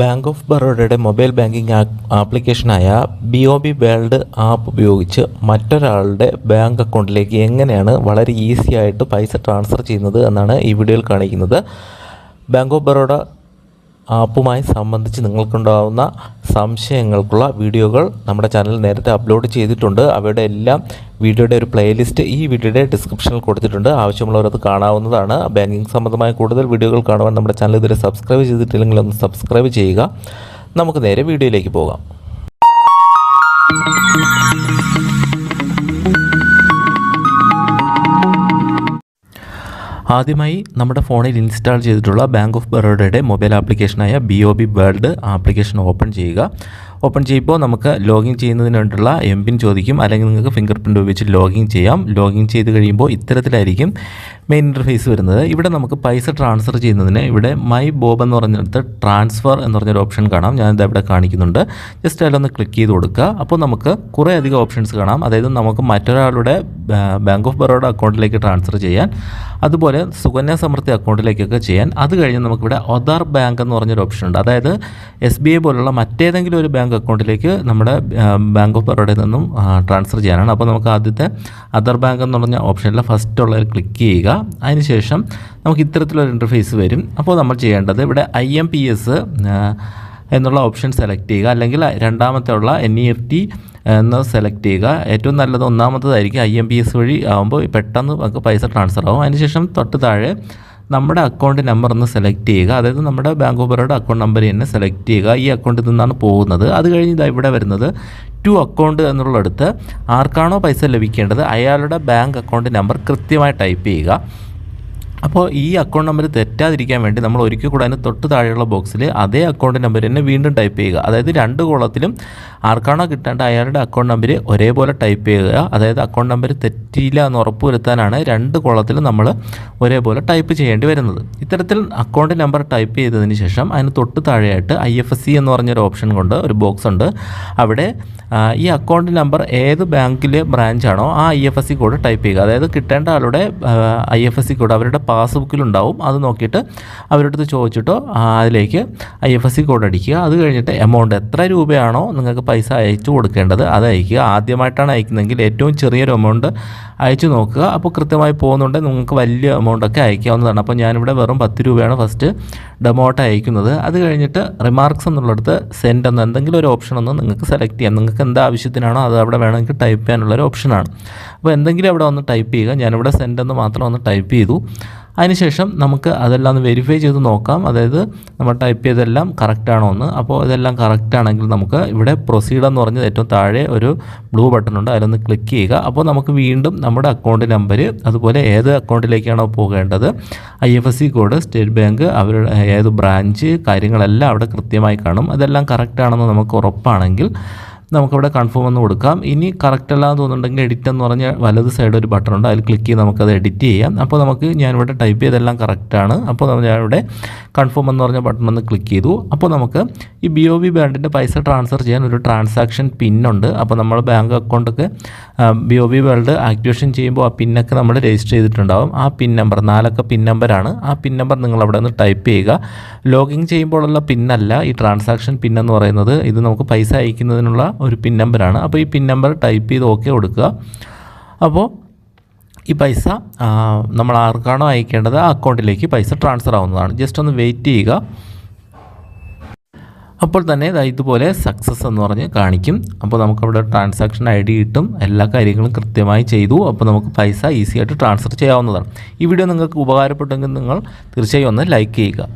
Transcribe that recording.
Bank of ബറോഡയുടെ mobile banking ആപ്ലിക്കേഷനായ B O B world app ഉപയോഗിച്ച് മറ്റൊരാളുടെ ബാങ്ക് അക്കൗണ്ടിലേക്ക് എങ്ങനെയാണ് വളരെ ഈസി ആയിട്ട് പൈസ ട്രാൻസ്ഫർ ചെയ്യുന്നത് എന്നാണ് ഈ വീഡിയോയിൽ കാണിക്കുന്നത്. ബാങ്ക് ഓഫ് ബറോഡ ആപ്പുമായി സംബന്ധിച്ച് നിങ്ങൾക്കുണ്ടാകുന്ന സംശയങ്ങൾക്കുള്ള വീഡിയോകൾ നമ്മുടെ ചാനൽ നേരത്തെ അപ്ലോഡ് ചെയ്തിട്ടുണ്ട്. അവയുടെ എല്ലാം വീഡിയോയുടെ ഒരു പ്ലേലിസ്റ്റ് ഈ വീഡിയോയുടെ ഡിസ്ക്രിപ്ഷനിൽ കൊടുത്തിട്ടുണ്ട്. ആവശ്യമുള്ളവരത് കാണാവുന്നതാണ്. ബാങ്കിങ് സംബന്ധമായ കൂടുതൽ വീഡിയോകൾ കാണുവാൻ നമ്മുടെ ചാനൽ ഇതുവരെ സബ്സ്ക്രൈബ് ചെയ്തിട്ടില്ലെങ്കിൽ ഒന്ന് സബ്സ്ക്രൈബ് ചെയ്യുക. നമുക്ക് നേരെ വീഡിയോയിലേക്ക് പോകാം. ആദ്യമായി നമ്മുടെ ഫോണിൽ ഇൻസ്റ്റാൾ ചെയ്തിട്ടുള്ള ബാങ്ക് ഓഫ് ബറോഡയുടെ mobile ആപ്ലിക്കേഷനായ B O B world application open ചെയ്യുക. ഓപ്പൺ ചെയ്യുമ്പോൾ നമുക്ക് ലോഗിൻ ചെയ്യുന്നതിന് വേണ്ടിയുള്ള എം പിൻ ചോദിക്കും. അല്ലെങ്കിൽ നിങ്ങൾക്ക് ഫിംഗർ പ്രിന്റ് ഉപയോഗിച്ച് ലോഗിൻ ചെയ്യാം. ലോഗിൻ ചെയ്ത് കഴിയുമ്പോൾ ഇത്തരത്തിലായിരിക്കും മെയിൻ ഇന്റർഫേസ് വരുന്നത്. ഇവിടെ നമുക്ക് പൈസ ട്രാൻസ്ഫർ ചെയ്യുന്നതിന് ഇവിടെ മൈ ബോബ് എന്ന് പറഞ്ഞിടത്ത് ട്രാൻസ്ഫർ എന്ന് പറഞ്ഞൊരു ഓപ്ഷൻ കാണാം. ഞാനിത് ഇവിടെ കാണിക്കുന്നുണ്ട്. ജസ്റ്റ് അതിലൊന്ന് ക്ലിക്ക് ചെയ്ത് കൊടുക്കുക. അപ്പോൾ നമുക്ക് കുറേ അധികം ഓപ്ഷൻസ് കാണാം. അതായത് നമുക്ക് മറ്റൊരാളുടെ ബാങ്ക് ഓഫ് ബറോഡ അക്കൗണ്ടിലേക്ക് ട്രാൻസ്ഫർ ചെയ്യാൻ. അതുപോലെ സുകന്യ സമൃദ്ധി അക്കൗണ്ടിലേക്കൊക്കെ ചെയ്യാൻ. അത് കഴിഞ്ഞ് നമുക്കിവിടെ ഒദർ ബാങ്ക് എന്ന് പറഞ്ഞൊരു ഓപ്ഷൻ ഉണ്ട്. അതായത് എസ് ബി ഐ പോലുള്ള മറ്റേതെങ്കിലും ഒരു ബാങ്ക് അക്കൗണ്ടിലേക്ക് നമ്മുടെ ബാങ്ക് ഓഫ് ബറോഡയിൽ നിന്നും ട്രാൻസ്ഫർ ചെയ്യാനാണ്. അപ്പോൾ നമുക്ക് ആദ്യത്തെ അതർ ബാങ്ക് എന്ന് പറഞ്ഞ ഓപ്ഷനിൽ ഫസ്റ്റ് ഉള്ളതിൽ ക്ലിക്ക് ചെയ്യുക. അതിനുശേഷം നമുക്ക് ഇത്തരത്തിലൊരു ഇന്റർഫേസ് വരും. അപ്പോൾ നമ്മൾ ചെയ്യേണ്ടത് ഇവിടെ ഐ എം പി എസ് എന്നുള്ള ഓപ്ഷൻ സെലക്ട് ചെയ്യുക. അല്ലെങ്കിൽ രണ്ടാമത്തെ ഉള്ള എൻ ഇ എഫ് ടി എന്ന് സെലക്ട് ചെയ്യുക. ഏറ്റവും നല്ലത് ഒന്നാമത്തതായിരിക്കും ഐ എം പി എസ് വഴി ആകുമ്പോൾ പെട്ടെന്ന് നമുക്ക് പൈസ ട്രാൻസ്ഫർ ആകും അതിനുശേഷം തൊട്ട് താഴെ നമ്മുടെ അക്കൗണ്ട് നമ്പർ ഒന്ന് സെലക്ട് ചെയ്യുക. അതായത് നമ്മുടെ bank of Baroda account number തന്നെ സെലക്ട് ചെയ്യുക. ഈ അക്കൗണ്ടിൽ നിന്നാണ് പോകുന്നത്. അത് കഴിഞ്ഞ് ഇതാ ഇവിടെ വരുന്നത്. ടു അക്കൗണ്ട് എന്നുള്ളടുത്ത് ആർക്കാണോ പൈസ ലഭിക്കേണ്ടത് അയാളുടെ ബാങ്ക് അക്കൗണ്ട് നമ്പർ കൃത്യമായി ടൈപ്പ് ചെയ്യുക. അപ്പോൾ ഈ അക്കൗണ്ട് നമ്പർ തെറ്റാതിരിക്കാൻ വേണ്ടി നമ്മൾ ഒരിക്കൽ കൂടെ അതിന് തൊട്ട് താഴെയുള്ള ബോക്സിൽ അതേ അക്കൗണ്ട് നമ്പർ തന്നെ വീണ്ടും ടൈപ്പ് ചെയ്യുക. അതായത് രണ്ട് കോളത്തിലും ആർക്കാണോ കിട്ടേണ്ട അയാളുടെ അക്കൗണ്ട് നമ്പർ ഒരേപോലെ ടൈപ്പ് ചെയ്യുക. അതായത് അക്കൗണ്ട് നമ്പർ തെറ്റിയില്ല എന്ന് ഉറപ്പ് വരുത്താനാണ് രണ്ട് കോളത്തിലും നമ്മൾ ഒരേപോലെ ടൈപ്പ് ചെയ്യേണ്ടി വരുന്നത്. ഇത്തരത്തിൽ അക്കൗണ്ട് നമ്പർ ടൈപ്പ് ചെയ്തതിന് ശേഷം അതിന് തൊട്ട് താഴെയായിട്ട് ഐ എഫ് എസ് സി എന്ന് പറഞ്ഞൊരു ഓപ്ഷൻ കൊണ്ട് ഒരു ബോക്സ് ഉണ്ട്. അവിടെ ഈ അക്കൗണ്ട് നമ്പർ ഏത് ബാങ്കിലെ ബ്രാഞ്ചാണോ ആ I F S C code type ചെയ്യുക. അതായത് കിട്ടേണ്ട ആളുടെ I F S C code അവരുടെ പാസ്ബുക്കിലുണ്ടാവും അത് നോക്കിയിട്ട് അവരുടെ അടുത്ത് ചോദിച്ചിട്ടോ അതിലേക്ക് I F S C code അടിക്കുക. അത് കഴിഞ്ഞിട്ട് എമൗണ്ട് എത്ര രൂപയാണോ നിങ്ങൾക്ക് പൈസ അയച്ചു കൊടുക്കേണ്ടത് അത് അയക്കുക. ആദ്യമായിട്ടാണ് അയക്കുന്നതെങ്കിൽ ഏറ്റവും ചെറിയൊരു എമൗണ്ട് അയച്ചു നോക്കുക. അപ്പോൾ കൃത്യമായി പോകുന്നുണ്ട്. നിങ്ങൾക്ക് വലിയ എമൗണ്ടൊക്കെ അയക്കാവുന്നതാണ്. അപ്പോൾ ഞാനിവിടെ വെറും പത്ത് രൂപയാണ് ഫസ്റ്റ് ഡെമോട്ട് അയക്കുന്നത്. അത് കഴിഞ്ഞിട്ട് റിമാർക്സ് എന്നുള്ളിടത്ത് സെൻഡ് എന്ന എന്തെങ്കിലും ഒരു ഓപ്ഷൻ ഒന്ന് നിങ്ങൾക്ക് സെലക്ട് ചെയ്യാം. നിങ്ങൾക്ക് എന്ത് ആവശ്യത്തിനാണോ അത് അവിടെ വേണമെങ്കിൽ ടൈപ്പ് ചെയ്യാനുള്ളൊരു ഓപ്ഷനാണ് അപ്പോൾ എന്തെങ്കിലും അവിടെ ഒന്ന് ടൈപ്പ് ചെയ്യുക. ഞാനിവിടെ സെൻഡ് എന്ന് മാത്രം ഒന്ന് ടൈപ്പ് ചെയ്തു. അതിനുശേഷം നമുക്ക് അതെല്ലാം ഒന്ന് വെരിഫൈ ചെയ്ത് നോക്കാം. അതായത് നമ്മൾ ടൈപ്പ് ചെയ്തെല്ലാം കറക്റ്റ് ആണോ എന്ന്. അപ്പോൾ ഇതെല്ലാം കറക്റ്റ് ആണെങ്കിൽ നമുക്ക് ഇവിടെ പ്രൊസീഡ് എന്ന് പറഞ്ഞത് ഏറ്റവും താഴെ ഒരു ബ്ലൂ ബട്ടൺ ഉണ്ട്. അതിലൊന്ന് ക്ലിക്ക് ചെയ്യുക. അപ്പോൾ നമുക്ക് വീണ്ടും നമ്മുടെ അക്കൗണ്ട് നമ്പർ അതുപോലെ ഏത് അക്കൗണ്ടിലേക്കാണോ പോകേണ്ടത് I F S C code state bank അവരുടെ ഏത് ബ്രാഞ്ച് കാര്യങ്ങളെല്ലാം അവിടെ കൃത്യമായി കാണും. അതെല്ലാം കറക്റ്റ് ആണെന്ന് നമുക്ക് ഉറപ്പാണെങ്കിൽ നമുക്കവിടെ കൺഫേം എന്ന് കൊടുക്കാം. ഇനി കറക്റ്റ് അല്ല എന്ന് തോന്നുന്നുണ്ടെങ്കിൽ എഡിറ്റ് എന്ന് പറഞ്ഞ വലത് സൈഡ് ഒരു ബട്ടൺ ഉണ്ട്. അതിൽ ക്ലിക്ക് ചെയ്ത് നമുക്കത് എഡിറ്റ് ചെയ്യാം. അപ്പോൾ നമുക്ക് ഞാനിവിടെ ടൈപ്പ് ചെയ്തെല്ലാം കറക്റ്റാണ് അപ്പോൾ ഞാനിവിടെ കൺഫേം എന്ന് പറഞ്ഞ ബട്ടൺ ഒന്ന് ക്ലിക്ക് ചെയ്തു. അപ്പോൾ നമുക്ക് ഈ ബി ഒ ബി ബാൻഡിന്റെ പൈസ ട്രാൻസ്ഫർ ചെയ്യാൻ ഒരു ട്രാൻസാക്ഷൻ പിന്നുണ്ട് അപ്പോൾ നമ്മൾ bank അക്കൗണ്ടൊക്കെ B O B world activation ചെയ്യുമ്പോൾ ആ പിന്നൊക്കെ നമ്മൾ രജിസ്റ്റർ ചെയ്തിട്ടുണ്ടാവും. ആ പിൻ നമ്പർ നാലൊക്കെ പിൻ നമ്പറാണ് ആ പിൻ നമ്പർ നിങ്ങൾ അവിടെ നിന്ന് ടൈപ്പ് ചെയ്യുക. ലോഗിൻ ചെയ്യുമ്പോഴുള്ള പിന്നല്ല ഈ ട്രാൻസാക്ഷൻ പിൻ എന്ന് പറയുന്നത്. ഇത് നമുക്ക് പൈസ അയക്കുന്നതിനുള്ള ഒരു പിൻ നമ്പറാണ് അപ്പോൾ ഈ പിൻ നമ്പർ ടൈപ്പ് ചെയ്ത് ഓക്കെ കൊടുക്കുക. അപ്പോൾ ഈ പൈസ നമ്മൾ ആർക്കാണോ അയക്കേണ്ടത് ആ അക്കൗണ്ടിലേക്ക് പൈസ ട്രാൻസ്ഫർ ആവുന്നതാണ്. ജസ്റ്റ് ഒന്ന് വെയിറ്റ് ചെയ്യുക. അപ്പോൾ തന്നെ ഇതുപോലെ സക്സസ് എന്ന് പറഞ്ഞ് കാണിക്കും. അപ്പോൾ നമുക്കവിടെ ട്രാൻസാക്ഷൻ ഐ ഡി കിട്ടും. എല്ലാ കാര്യങ്ങളും കൃത്യമായി ചെയ്തു. അപ്പോൾ നമുക്ക് പൈസ ഈസി ആയിട്ട് ട്രാൻസ്ഫർ ചെയ്യാവുന്നതാണ്. ഈ വീഡിയോ നിങ്ങൾക്ക് ഉപകാരപ്പെട്ടെങ്കിൽ നിങ്ങൾ തീർച്ചയായും ഒന്ന് ലൈക്ക് ചെയ്യുക.